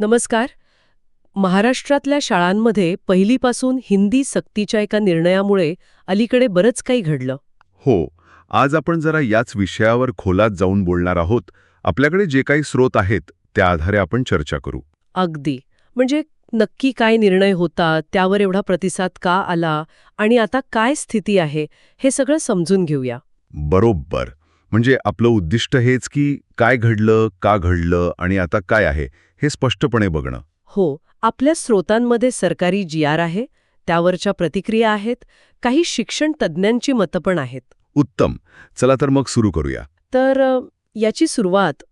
नमस्कार. महाराष्ट्रातल्या शाळांमध्ये पहिलीपासून हिंदी सक्तीच्या एका निर्णयामुळे अलीकडे बरंच काही घडलं. हो आज आपण जरा याच विषयावर खोलात जाऊन बोलणार आहोत. आपल्याकडे जे काही स्रोत आहेत त्या आधारे आपण चर्चा करू. अगदी. म्हणजे नक्की काय निर्णय होता त्यावर एवढा प्रतिसाद का आला आणि आता काय स्थिती आहे हे सगळं समजून घेऊया. बरोबर. म्हणजे आपलं उद्दिष्ट हेच की काय घडलं का घडलं आणि आता काय आहे हे स्पष्टपणे बघणं. हो आपल्या स्रोतांमध्ये सरकारी जी आर आहे त्यावरच्या प्रतिक्रिया आहेत काही शिक्षण तज्ज्ञांची मतं पण आहेत. उत्तम. चला तर मग सुरू करूया. तर याची सुरुवात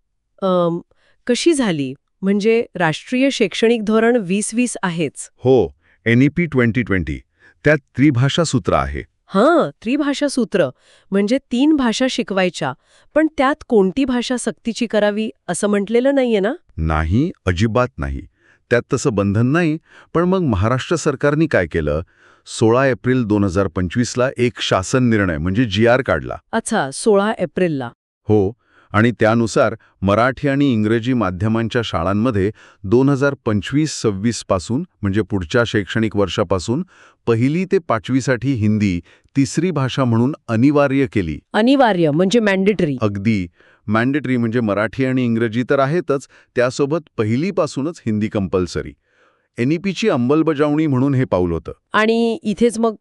अम, कशी झाली? म्हणजे राष्ट्रीय शैक्षणिक धोरण वीस वीस आहेच. हो एनईपी ट्वेंटी ट्वेंटी. त्यात त्रिभाषा सूत्र आहे. हां त्रिभाषा सूत्र म्हणजे तीन भाषा शिकवायच्या पण त्यात कोणती भाषा सक्तीची करावी असं म्हटलेलं नाहीये ना? नाही अजिबात नाही. त्यात तसं बंधन नाही पण मग महाराष्ट्र सरकारने काय केलं? सोळा एप्रिल दोन हजार पंचवीसला एक शासन निर्णय म्हणजे जी आर काढला. अच्छा सोळा एप्रिलला. हो आणि त्यानुसार मराठी आणि इंग्रजी माध्यमांच्या शाळांमध्ये दोन हजार पंचवीस सव्वीसपासून म्हणजे पुढच्या शैक्षणिक वर्षापासून पहिली ते पाचवीसाठी हिंदी तिसरी भाषा म्हणून अनिवार्य केली. अनिवार्य म्हणजे मॅन्डेटरी अगदी. मॅन्डेटरी म्हणजे मराठी आणि इंग्रजी तर आहेतच त्यासोबत पहिलीपासूनच हिंदी कंपल्सरी एनईपीची अंमलबजावणी म्हणून हे पाऊल होतं. आणि इथेच मग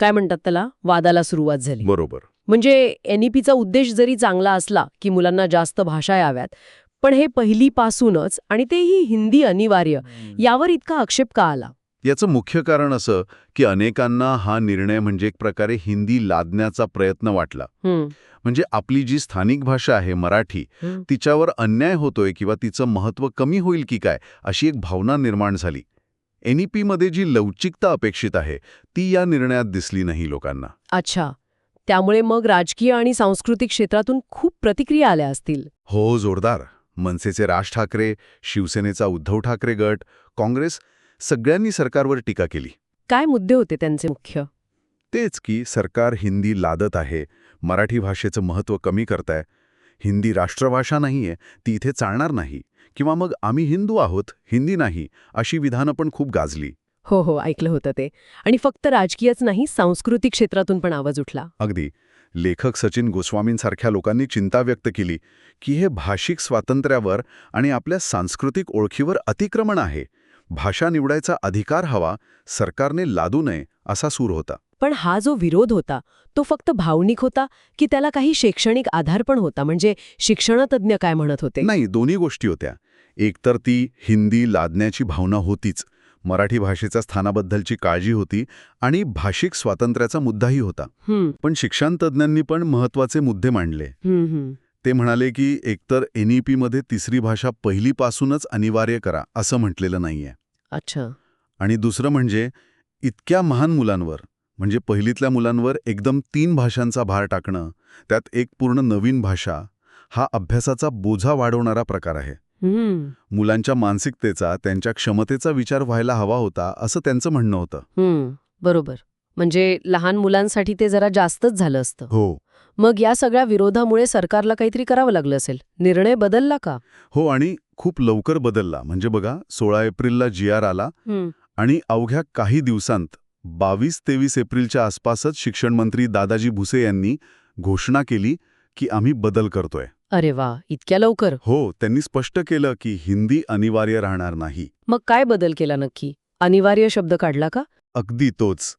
काय म्हणतात त्याला? वादाला सुरुवात झाली. बरोबर. म्हणजे एनईपीचा उद्देश जरी चांगला असला की मुलांना जास्त भाषा याव्यात पण हे पहिलीपासूनच आणि तेही हिंदी अनिवार्य यावर इतका आक्षेप का आला? याचं मुख्य कारण असं की अनेकांना हा निर्णय म्हणजे एक प्रकारे हिंदी लादण्याचा प्रयत्न वाटला. म्हणजे आपली जी स्थानिक भाषा आहे मराठी. तिच्यावर अन्याय होतोय किंवा तिचं महत्त्व कमी होईल की काय अशी एक भावना निर्माण झाली. एनईपीमध्ये जी लवचिकता अपेक्षित आहे ती या निर्णयात दिसली नाही लोकांना. अच्छा. त्यामुळे मग राजकीय आणि सांस्कृतिक क्षेत्रातून खूप प्रतिक्रिया आल्या असतील. हो जोरदार. मनसेचे राज ठाकरे शिवसेनेचा उद्धव ठाकरे गट काँग्रेस सगळ्यांनी सरकारवर टीका केली. काय मुद्दे होते त्यांचे मुख्य? तेच की सरकार हिंदी लादत आहे मराठी भाषेचं महत्त्व कमी करताय. हिंदी राष्ट्रभाषा नाहीये ती इथे चालणार नाही. किंवा मग आम्ही हिंदू आहोत हिंदी नाही अशी विधानं पण खूप गाजली. हो हो ऐकलं होतं ते. आणि फक्त राजकीयच नाही सांस्कृतिक क्षेत्रातून पण आवाज उठला. अगदी. लेखक सचिन गोस्वामींसारख्या लोकांनी चिंता व्यक्त केली की हे भाषिक स्वातंत्र्यावर आणि आपल्या सांस्कृतिक ओळखीवर अतिक्रमण आहे. भाषा निवडायचा अधिकार हवा सरकारने लादू नये असा सूर होता. पण हा जो विरोध होता तो फक्त भावनिक होता की त्याला काही शैक्षणिक आधार पण होता? म्हणजे शिक्षणतज्ञ काय म्हणत होते? नाही दोन्ही गोष्टी होत्या. एकतर ती हिंदी लादण्याची भावना होतीच. मराठी भाषेच्या स्थानाबद्दलची काळजी होती आणि भाषिक स्वातंत्र्याचा मुद्दाही होता. पण शिक्षणतज्ज्ञांनी पण महत्त्वाचे मुद्दे मांडले. ते म्हणाले की एकतर एनईपीमध्ये तिसरी भाषा पहिलीपासूनच अनिवार्य करा असं म्हटलेलं नाहीये. अच्छा. आणि दुसरं म्हणजे इतक्या महान मुलांवर म्हणजे पहिलीतल्या मुलांवर एकदम तीन भाषांचा भार टाकणं त्यात एक पूर्ण नवीन भाषा हा अभ्यासाचा बोझा वाढवणारा प्रकार आहे. मुलांच्या मानसिकतेचा त्यांच्या क्षमतेचा विचार व्हायला हवा होता असं त्यांचं म्हणणं होतं. बरोबर. म्हणजे लहान मुलांसाठी ते जरा जास्तच झालं असतं. हो. मग या सगळ्या विरोधामुळे सरकारला काहीतरी करावं लागलं असेल. निर्णय बदलला का? हो आणि खूप लवकर बदलला. म्हणजे बघा सोळा एप्रिलला जी आर आला आणि अवघ्या काही दिवसांत बावीस तेवीस एप्रिलच्या आसपासच शिक्षण मंत्री दादाजी भुसे यांनी घोषणा केली की आम्ही बदल करतोय. अरे वा इतक्या लवकर. हो त्यांनी स्पष्ट केलं की हिंदी अनिवार्य राहणार नाही. मग काय बदल केला नक्की? अनिवार्य शब्द काढला का? अगदी तोच.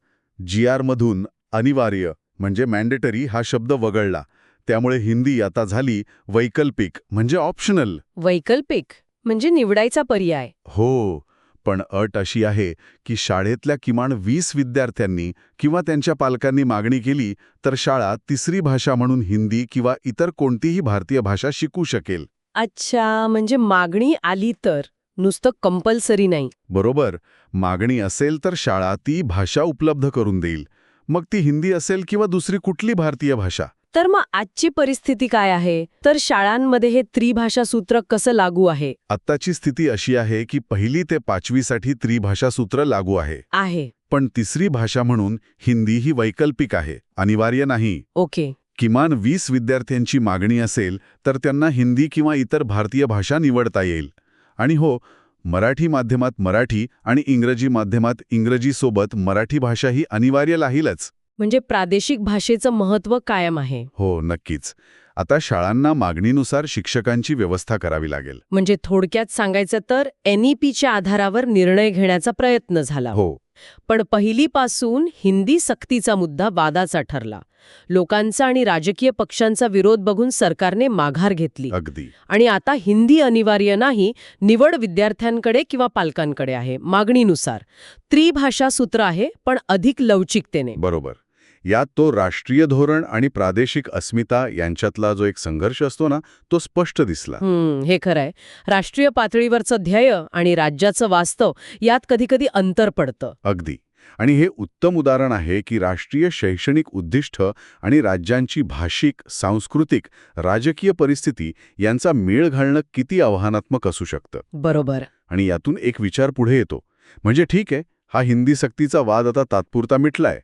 जी आरमधून अनिवार्य म्हणजे मॅन्डेटरी हा शब्द वगळला. त्यामुळे हिंदी आता झाली वैकल्पिक म्हणजे ऑप्शनल वैकल्पिक म्हणजे निवडायचा पर्याय. हो. पण अट अशी आहे की शाळेतल्या किमान वीस विद्यार्थ्यांनी किंवा त्यांच्या पालकांनी मागणी केली तर शाळा तिसरी भाषा म्हणून हिंदी किंवा इतर कोणतीही भारतीय भाषा शिकू शकेल. अच्छा म्हणजे मागणी आली तर नुसतं कंपल्सरी नाही. बरोबर मागणी असेल तर शाळा ती भाषा उपलब्ध करून देईल. मग ती हिंदी असेल किंवा दुसरी कुठली भारतीय भाषा? तर मग आजची परिस्थिती काय आहे? तर शाळांमध्ये हे त्रिभाषा सूत्र कसं लागू आहे? आत्ताची स्थिती अशी आहे की पहिली ते पाचवीसाठी त्रिभाषा सूत्र लागू आहे. आहे. पण तिसरी भाषा म्हणून हिंदी ही वैकल्पिक आहे. अनिवार्य नाही. ओके. किमान वीस विद्यार्थ्यांची मागणी असेल तर त्यांना हिंदी किंवा इतर भारतीय भाषा निवडता येईल. आणि हो मराठी माध्यमात मराठी आणि इंग्रजी माध्यमात इंग्रजीसोबत मराठी भाषा ही अनिवार्य राहीलच. म्हणजे प्रादेशिक भाषेचं महत्त्व कायम आहे. हो नक्कीच. आता शाळांना मागणीनुसार शिक्षकांची व्यवस्था करावी लागेल. म्हणजे थोडक्यात सांगायचं तर एनईपीच्या आधारावर निर्णय घेण्याचा प्रयत्न झाला. हो. पण पहिलीपासून हिंदी सक्तीचा मुद्दा वादाचा ठरला. लोकांचा आणि राजकीय पक्षांचा विरोध बघून सरकारने माघार घेतली. अगदी. आणि आता हिंदी अनिवार्य नाही निवड विद्यार्थ्यांकडे किंवा पालकांकडे आहे मागणीनुसार. त्रिभाषा सूत्र आहे पण अधिक लवचिकतेने. बरोबर. यात तो राष्ट्रीय धोरण आणि प्रादेशिक अस्मिता यांच्यातला जो एक संघर्ष असतो ना तो स्पष्ट दिसला. हम्म हे खरंय. राष्ट्रीय पातळीवरचं ध्येय आणि राज्याचं वास्तव यात कधीकधी अंतर पडतं. अगदी. आणि हे उत्तम उदाहरण आहे की राष्ट्रीय शैक्षणिक उद्दिष्ट आणि राज्यांची भाषिक सांस्कृतिक राजकीय परिस्थिती यांचा मेळ घालणं किती आव्हानात्मक असू शकतं. बरोबर. आणि यातून एक विचार पुढे येतो. म्हणजे ठीक आहे हा हिंदी सक्तीचा वाद आता तात्पुरता मिटलाय.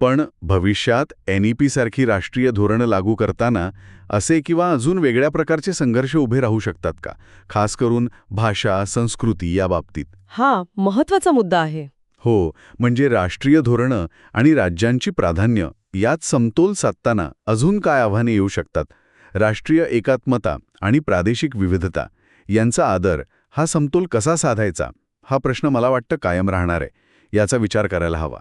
पण भविष्यात एनईपी सारखी राष्ट्रीय धोरणं लागू करताना असे किंवा अजून वेगळ्या प्रकारचे संघर्ष उभे राहू शकतात का? खास करून भाषा संस्कृती या बाबतीत. हा महत्त्वाचा मुद्दा आहे. हो म्हणजे राष्ट्रीय धोरणं आणि राज्यांची प्राधान्य यात समतोल साधताना अजून काय आव्हाने येऊ शकतात? राष्ट्रीय एकात्मता आणि प्रादेशिक विविधता यांचा आदर हा समतोल कसा साधायचा? हा प्रश्न मला वाटतं कायम राहणार आहे. याचा विचार करायला हवा.